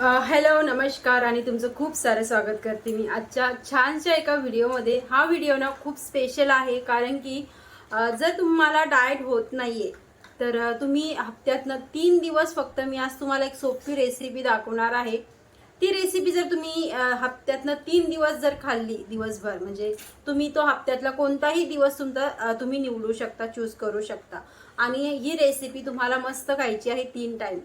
Hello नमस्कार आणि तुमचं खूप सारं स्वागत करते मी आजच्या छानशा एका व्हिडिओमध्ये. हा व्हिडिओ ना खूप स्पेशल आहे कारण की जर तुम्हाला डाएट होत नाहीये तर तुम्ही हप्त्यातनं तीन दिवस फक्त मी आज तुम्हाला एक सोपी रेसिपी दाखवणार आहे. ती रेसिपी जर तुम्ही हप्त्यातनं तीन दिवस जर खाल्ली दिवसभर म्हणजे तुम्ही तो हप्त्यातला कोणताही दिवस तुमचा तुम्ही निवडू शकता चूज करू शकता. आणि ही रेसिपी तुम्हाला मस्त खायची आहे तीन टाईम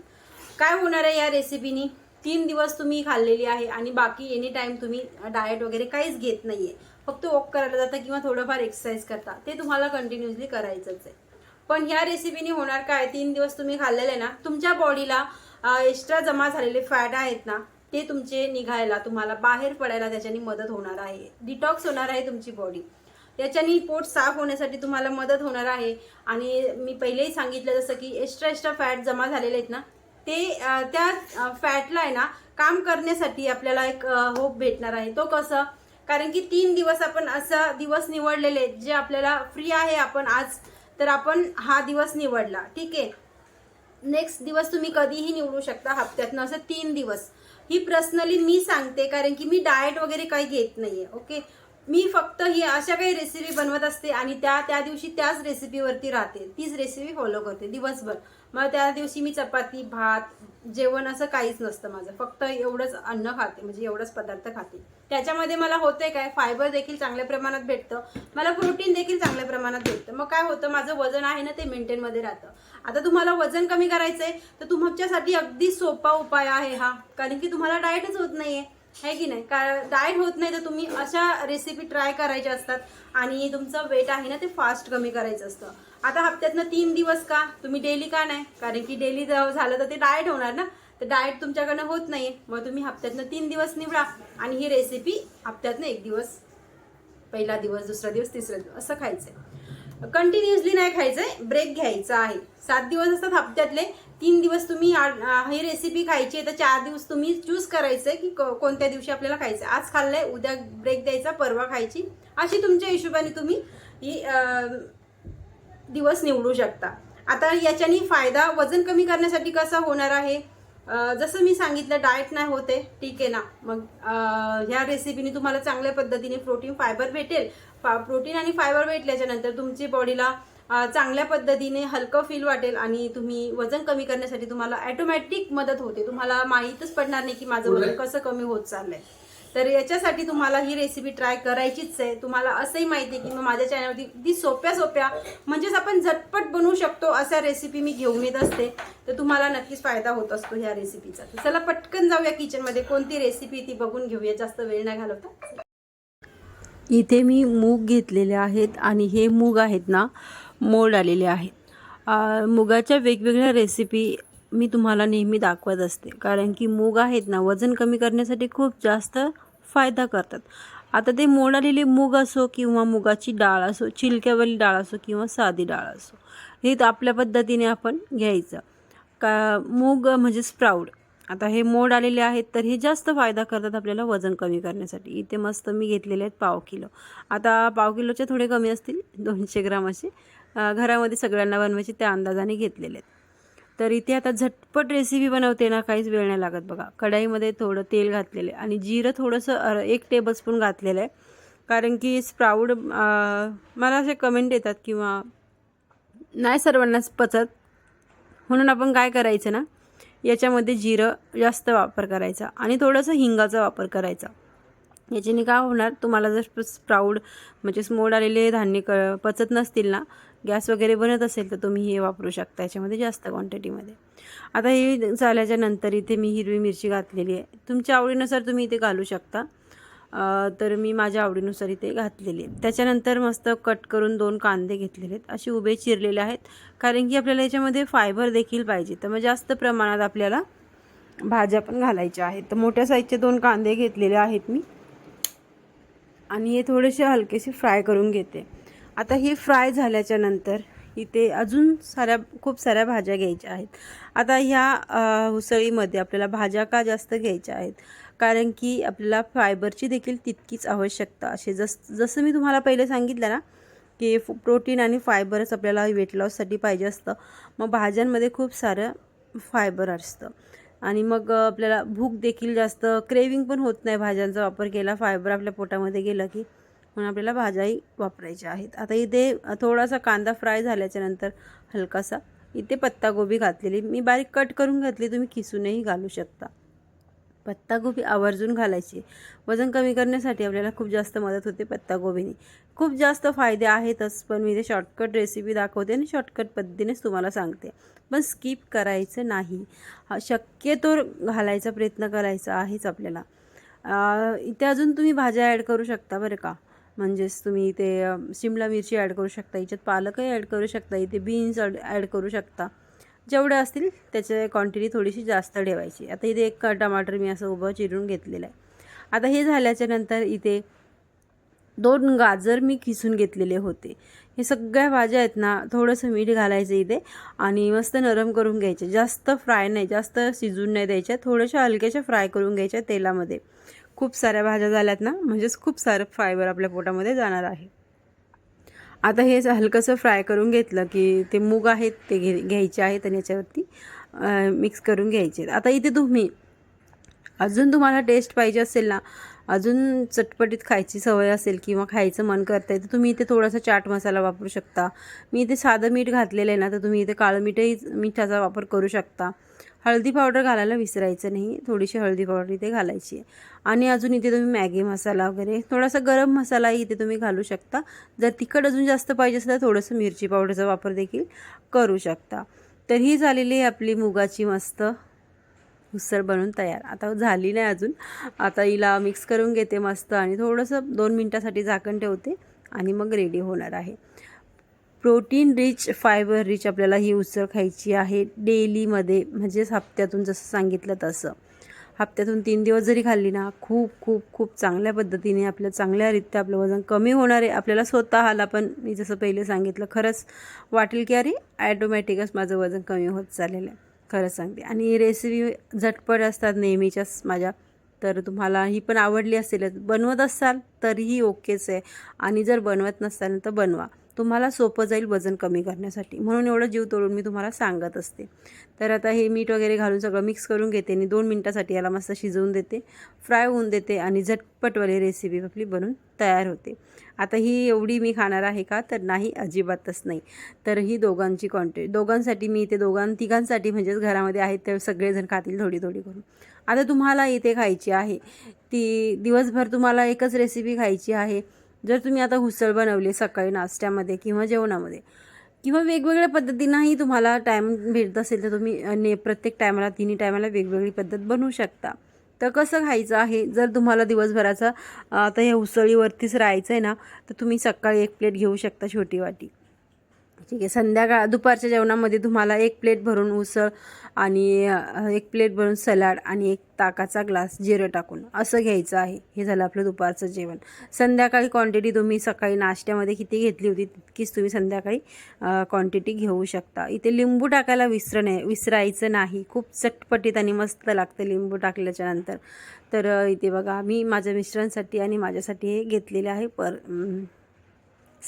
काय होणार आहे या रेसिपीनी तीन दिवस तुम्ही खाल्लेली आहे आणि बाकी एनी टाईम तुम्ही डाएट वगैरे काहीच घेत नाही आहे फक्त वॉक करायला जाता किंवा थोडंफार एक्सरसाइज करता. ते तुम्हाला कंटिन्युअसली करायचंच आहे. पण ह्या रेसिपीने होणार काय? तीन दिवस तुम्ही खाल्लेले ना तुमच्या बॉडीला एक्स्ट्रा जमा झालेले फॅट आहेत ना ते तुमचे निघायला तुम्हाला बाहेर पडायला त्याच्यानी मदत होणार आहे. डिटॉक्स होणार आहे तुमची बॉडी याच्याने पोट साफ होण्यासाठी तुम्हाला मदत होणार आहे. आणि मी पहिलेही सांगितलं जसं की एक्स्ट्रा एक्स्ट्रा फॅट जमा झालेले आहेत ना ते त्या फॅटला आहे ना काम करण्यासाठी आपल्याला एक होप भेटणार आहे. तो कसं? कारण की तीन दिवस आपण असा दिवस निवडलेले जे आपल्याला फ्री आहे आपण आज तर आपण हा दिवस निवडला. ठीक आहे? नेक्स्ट दिवस तुम्ही कधीही निवडू शकता हप्त्यातनं असं तीन दिवस. ही पर्सनली मी सांगते कारण की मी डाएट वगैरे काही घेत नाही आहे ओके मी फक्त ही अशा काही रेसिपी बनवत असते आणि त्या त्या दिवशी त्याच रेसिपीवरती राहते. तीच रेसिपी फॉलो करते दिवसभर. मग त्या दिवशी मी चपाती भात जेवण असं काहीच नसतं माझं. फक्त एवढंच अन्न खाते म्हणजे एवढंच पदार्थ खाते. त्याच्यामध्ये मला होतंय काय फायबर देखील चांगल्या प्रमाणात भेटतं. मला प्रोटीन देखील चांगल्या प्रमाणात भेटतं. मग काय होतं माझं वजन आहे ना ते मेंटेनमध्ये राहतं. आता तुम्हाला वजन कमी करायचं आहे तर तुमच्यासाठी अगदी सोपा उपाय आहे हा. कारण की तुम्हाला डाएटच होत नाही आहे की नाही? कारण डाएट होत नाही तर तुम्ही अशा रेसिपी ट्राय करायच्या असतात. आणि तुमचं वेट आहे ना ते फास्ट कमी करायचं असतं. आता हप्त्यातनं तीन दिवस का? तुम्ही डेली का नाही? कारण की डेली झालं तर ते डाएट होणार ना? तर डाएट तुमच्याकडनं होत नाही मग तुम्ही हप्त्यातनं तीन दिवस निवडा. आणि ही रेसिपी हप्त्यातनं एक दिवस पहिला दिवस दुसरा दिवस तिसरा दिवस असं खायचंय. कंटिन्युअसली नाही खायचंय. ब्रेक घ्यायचा आहे. सात दिवस असतात हप्त्यातले. तीन दिवस तुम्ही आ- ही रेसिपी खायची आहे तर चार दिवस तुम्ही चूज करायचं की को- कोणत्या दिवशी आपल्याला खायचं आज खाल्लंय उद्या ब्रेक द्यायचा परवा खायची. अशी तुमच्या हिशोबाने तुम्ही ही दिवस निवडू शकता. आता याच्यानी फायदा वजन कमी करण्यासाठी कसा होणार आहे? जसं मी सांगितलं डाएट नाही होते ठीक आहे ना. मग ह्या रेसिपीने तुम्हाला चांगल्या पद्धतीने प्रोटीन फायबर भेटेल. प्रोटीन आणि फायबर भेटल्याच्या नंतर तुमची बॉडीला चांगल्या पद्धतीने हलकं फील वाटेल आणि तुम्ही वजन कमी करण्यासाठी तुम्हाला ऑटोमॅटिक मदत होते. तुम्हाला माहीतच पडणार नाही की माझं वजन कसं कमी होत चाललंय. तर याच्यासाठी तुम्हाला ही रेसिपी ट्राय करायचीच आहे. तुम्हाला असंही माहिती आहे की मग माझ्या चॅनलवरती अगदी सोप्या सोप्या म्हणजेच आपण झटपट बनवू शकतो अशा रेसिपी मी घेऊन येत असते. तर तुम्हाला नक्कीच फायदा होत असतो ह्या रेसिपीचा तर चला पटकन जाऊया किचनमध्ये कोणती रेसिपी ती बघून घेऊया. जास्त वेळ नाही घालवता. इथे मी मूग घेतलेले आहेत आणि हे मूग आहेत ना मोड आलेले आहेत. मुगाच्या वेगवेगळ्या रेसिपी मी तुम्हाला नेहमी दाखवत असते. कारण की मूग आहेत ना वजन कमी करण्यासाठी खूप जास्त फायदा करतात. आता ते मोड आलेले मूग असो किंवा मुगाची डाळ असो चिलक्यावाली डाळ असो किंवा साधी डाळ असो हे तर आपल्या पद्धतीने आपण घ्यायचं. का मूग म्हणजे स्प्राऊड आता हे मोड आलेले आहेत तर हे जास्त फायदा करतात आपल्याला वजन कमी करण्यासाठी. इथे मस्त मी घेतलेले आहेत पाव किलो. आता पाव किलोचे थोडे कमी असतील दोनशे ग्राम असे. घरामध्ये सगळ्यांना बनवायचे त्या अंदाजाने घेतलेले आहेत. तर इथे आता झटपट रेसिपी बनवते ना काहीच वेळ नाही लागत बघा. कढाईमध्ये थोडं तेल घातलेलं आहे आणि जिरं थोडंसं अर- एक टेबलस्पून घातलेलं आहे. कारण की स्प्राऊड मला असे कमेंट येतात किंवा नाही सर्वांनाच पचत. म्हणून आपण काय करायचं ना याच्यामध्ये जिरं जास्त वापर करायचा आणि थोडंसं हिंगाचा वापर करायचा. याच्याने काय होणार तुम्हाला जर स्प्राऊड म्हणजे स्मोड आलेले धान्य क पचत नसतील ना गॅस वगैरे बनत असेल तर तुम्ही हे वापरू शकता याच्यामध्ये जास्त क्वांटिटीमध्ये आता हे झाल्याच्यानंतर इथे मी हिरवी मिरची घातलेली आहे. तुमच्या आवडीनुसार तुम्ही इथे घालू शकता. तर मी माझ्या आवडीनुसार इथे घातलेली आहे. त्याच्यानंतर मस्त कट करून दोन कांदे घेतलेले आहेत. असे उभे चिरलेले आहेत. कारण की आपल्याला याच्यामध्ये फायबर देखील पाहिजे. तर मग जास्त प्रमाणात आपल्याला भाज्या पण घालायच्या आहेत. तर मोठ्या साईजचे दोन कांदे घेतलेले आहेत मी. आणि हे थोडेसे हलकेसे फ्राय करून घेते. आता हे फ्राय झाल्याच्यानंतर इथे अजून साऱ्या खूप साऱ्या भाज्या घ्यायच्या आहेत. आता ह्या उसळीमध्ये आपल्याला भाज्या का जास्त घ्यायच्या आहेत? कारण की आपल्याला फायबरची देखील तितकीच आवश्यकता असे जस जसं मी तुम्हाला पहिले सांगितलं ना की प्रोटीन आणि फायबरच आपल्याला वेट लॉससाठी पाहिजे असतं. मग भाज्यांमध्ये खूप सारं फायबर असतं. आणि मग आपल्याला भूक देखील जास्त क्रेविंग पण होत नाही भाज्यांचा वापर केला. फायबर आपल्या पोटामध्ये गेलं की म्हणून आपल्याला भाज्याही वापरायच्या आहेत. आता इथे थोडासा कांदा फ्राय झाल्याच्यानंतर हलकासा इथे पत्तागोबी घातलेली. मी बारीक कट करून घातली तुम्ही किसूनही घालू शकता. पत्तागोबी आवर्जून घालायची. वजन कमी करण्यासाठी आपल्याला खूप जास्त मदत होते पत्तागोबीने खूप जास्त फायदे आहेतच पण मी ते शॉर्टकट रेसिपी दाखवते आणि शॉर्टकट पद्धतीनेच तुम्हाला सांगते. पण स्किप करायचं नाही. शक्यतो घालायचा प्रयत्न करायचा आहेच आपल्याला. इथे अजून तुम्ही भाज्या ॲड करू शकता बरं का? म्हणजेच तुम्ही इथे शिमला मिरची ॲड करू शकता याच्यात पालकही ॲड करू शकता इथे बीन्स ॲड करू शकता. जेवढे असतील त्याचे क्वांटिटी थोडीशी जास्त ठेवायची. आता इथे एक टमाटर मी असं उभं चिरून घेतलेलं आहे. आता हे झाल्याच्यानंतर इथे दोन गाजर मी खिसून घेतलेले होते. हे सगळ्या भाज्या आहेत ना थोडंसं मीठ घालायचं इथे आणि मस्त नरम करून घ्यायचे. जास्त फ्राय नाही जास्त शिजून नाही द्यायच्या थोड्याशा हलक्याशा फ्राय करून घ्यायच्या तेलामध्ये. खूप साऱ्या भाज्या झाल्यात ना म्हणजेच खूप सारं फायबर आपल्या पोटामध्ये जाणार आहे. आता हे हलकंसं फ्राय करून घेतलं की ते मूग आहेत ते घे घ्यायचे आहेत आणि याच्यावरती मिक्स करून घ्यायचे आहेत. आता इथे तुम्ही अजून तुम्हाला टेस्ट पाहिजे असेल ना अजून चटपटीत खायची सवय असेल किंवा खायचं मन करतंय तर तुम्ही इथे थोडासा चाट मसाला वापरू शकता. मी इथे साधं मीठ घातलेलं आहे ना तर तुम्ही इथे काळं मीठही मिठाचा वापर करू शकता. हळदी पावडर घालायला विसरायचं नाही. थोडीशी हळदी पावडर इथे घालायची आहे. आणि अजून इथे तुम्ही मॅगी मसाला वगैरे थोडासा गरम मसालाही इथे तुम्ही घालू शकता. जर तिखट अजून जास्त पाहिजे असेल तर थोडंसं मिरची पावडरचा वापर देखील करू शकता. तर ही झालेली आहे आपली मुगाची मस्त उसळ बनवून तयार. आता झाली नाही अजून. आता हिला मिक्स करून घेते मस्त आणि थोडंसं दोन मिनटासाठी झाकण ठेवते आणि मग रेडी होणार आहे. प्रोटीन रिच फायबर रिच आपल्याला ही उसळ खायची आहे डेलीमध्ये म्हणजेच हप्त्यातून जसं सांगितलं तसं. हप्त्यातून तीन दिवस जरी खाल्ली ना खूप खूप खूप चांगल्या पद्धतीने आपलं चांगल्यारीत्या आपलं वजन कमी होणार आहे. आपल्याला स्वतःला पण मी जसं पहिले सांगितलं खरंच वाटेल की अरे ॲटोमॅटिकच माझं वजन कमी होत चाललेलं आहे. खरंच सांगते. आणि रेसिपी झटपट असतात नेहमीच्याच माझ्या. तर तुम्हाला ही पण आवडली असेलच. बनवत असाल तरीही ओकेच आहे. आणि जर बनवत नसाल तर बनवा. तुम्हाला सोपं जाईल वजन कमी करण्यासाठी. म्हणून एवढं जीव तोडून मी तुम्हाला सांगत असते. तर आता हे मीठ वगैरे घालून सगळं मिक्स करून घेते आणि दोन मिनटासाठी याला मस्त शिजवून देते. फ्राय होऊन देते आणि झटपटवाली रेसिपी आपली बनून तयार होते. आता ही एवढी मी खाणार आहे का? तर नाही अजिबातच नाही. तर ही दोघांची क्वांटिटी दोघांसाठी मी इथे दोघां तिघांसाठी म्हणजेच घरामध्ये आहेत तर सगळेजण खातील थोडी थोडी करून. आता तुम्हाला इथे खायची आहे. ती दिवसभर तुम्हाला एकच रेसिपी खायची आहे. जर तुम्ही आता हुसळ बनवली सकाळी नाश्त्यामध्ये किंवा जेवणामध्ये किंवा वेगवेगळ्या पद्धतीनंही तुम्हाला टाईम भेटत असेल तर तुम्ही ने प्रत्येक टायमाला तिन्ही टायमाला वेगवेगळी पद्धत बनवू शकता. तर कसं खायचं आहे? जर तुम्हाला दिवसभराचा आता ह्या उसळीवरतीच राहायचं आहे ना तर तुम्ही सकाळी एक प्लेट घेऊ शकता छोटी वाटी. ठीक आहे. संध्याकाळ दुपारच्या जेवणामध्ये तुम्हाला एक प्लेट भरून उसळ आणि एक प्लेट भरून सलाड आणि एक ताकाचा ग्लास जिरं टाकून असं घ्यायचं आहे. हे झालं आपलं दुपारचं जेवण. संध्याकाळी क्वांटिटी तुम्ही सकाळी नाश्त्यामध्ये किती घेतली होती तितकीच तुम्ही संध्याकाळी क्वांटिटी घेऊ शकता. इथे लिंबू टाकायला विसर नाही विसरायचं नाही. खूप चटपटीत आणि मस्त लागतं लिंबू टाकल्याच्या नंतर. तर इथे बघा मी माझ्या मिस्टरांसाठी आणि माझ्यासाठी हे घेतलेलं आहे. पर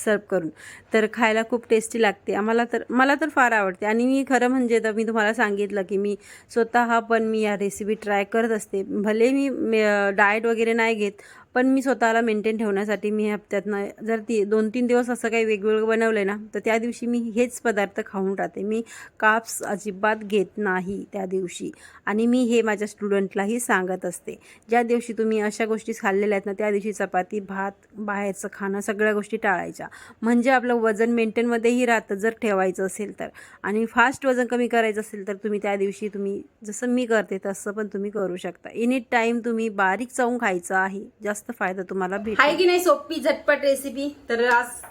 सर्व करून. तर खायला खूप टेस्टी लागते. आम्हाला तर मला तर फार आवडते. आणि मी खरं म्हणजे तर मी तुम्हाला सांगितलं की मी स्वतः पण मी या रेसिपी ट्राय करत असते. भले मी डाएट वगैरे नाही घेत पण मी स्वतःला मेंटेन ठेवण्यासाठी मी हप्त्यातनं जर ती दोन तीन दिवस असं काही वेगवेगळं बनवलं आहे ना तर त्या दिवशी मी हेच पदार्थ खाऊन राहते. मी काप्स अजिबात घेत नाही त्या दिवशी. आणि मी हे माझ्या स्टुडंटलाही सांगत असते. ज्या दिवशी तुम्ही अशा गोष्टी खाल्लेल्या आहेत ना त्या दिवशी चपाती भात बाहेरचं खाणं सगळ्या गोष्टी टाळायच्या. म्हणजे आपलं वजन मेंटेनमध्येही राहतं जर ठेवायचं असेल तर. आणि फास्ट वजन कमी करायचं असेल तर तुम्ही त्या दिवशी तुम्ही जसं मी करते तसं पण तुम्ही करू शकता. एनी टाईम तुम्ही बारीक चावून खायचं आहे जास्त फायदा तुम्हाला भेट आहे की नाही सोपी झटपट रेसिपी तर आज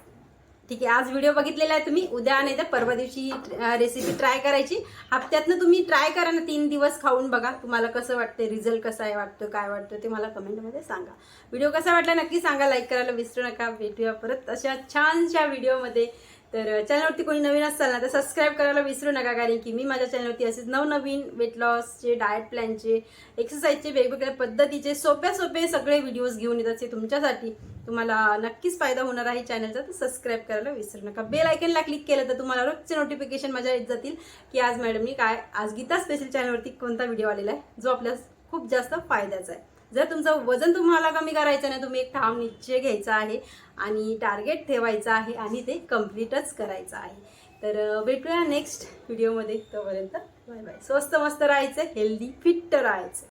ठीक आहे आज व्हिडिओ बघितलेला आहे तुम्ही. उद्या नाही तर परवा दिवशी रेसिपी ट्राय करायची. हप्त्यातनं तुम्ही ट्राय करा ना तीन दिवस खाऊन बघा. तुम्हाला कसं वाटतं रिझल्ट कसा आहे वाटतं काय वाटतं ते मला कमेंटमध्ये सांगा. व्हिडिओ कसा वाटला नक्की सांगा. लाईक करायला विसरू नका. भेटूया परत अशा छानशा व्हिडिओमध्ये तर चॅनलवरती कोणी नवीन असाल ना तर सबस्क्राईब करायला विसरू नका कारण की मी माझ्या चॅनलवरती असेच नवनवीन वेट लॉसचे डाएट प्लॅनचे एक्सरसाइजचे वेगवेगळ्या पद्धतीचे सोप्या सोपे सगळे व्हिडिओज घेऊन येतात ते तुमच्यासाठी. तुम्हाला नक्कीच फायदा होणार आहे चॅनलचा तर सबस्क्राईब करायला विसरू नका. बेल आयकनला क्लिक केलं तर तुम्हाला रोजचे नोटिफिकेशन माझ्या येत जातील की आज मॅडमनी काय आज गीता स्पेशल चॅनलवरती कोणता व्हिडिओ आलेला आहे जो आपल्या खूप जास्त फायद्याचा आहे. जर तुमचं वजन तुम्हाला कमी करायचं नाही तुम्ही एक ठाम निश्चय घ्यायचा आहे आणि टार्गेट ठेवायचं आहे आणि ते कम्प्लीटच करायचं आहे. तर भेटूया नेक्स्ट व्हिडिओमध्ये तोपर्यंत बाय बाय स्वस्त मस्त राहायचं हेल्दी फिट राहायचं.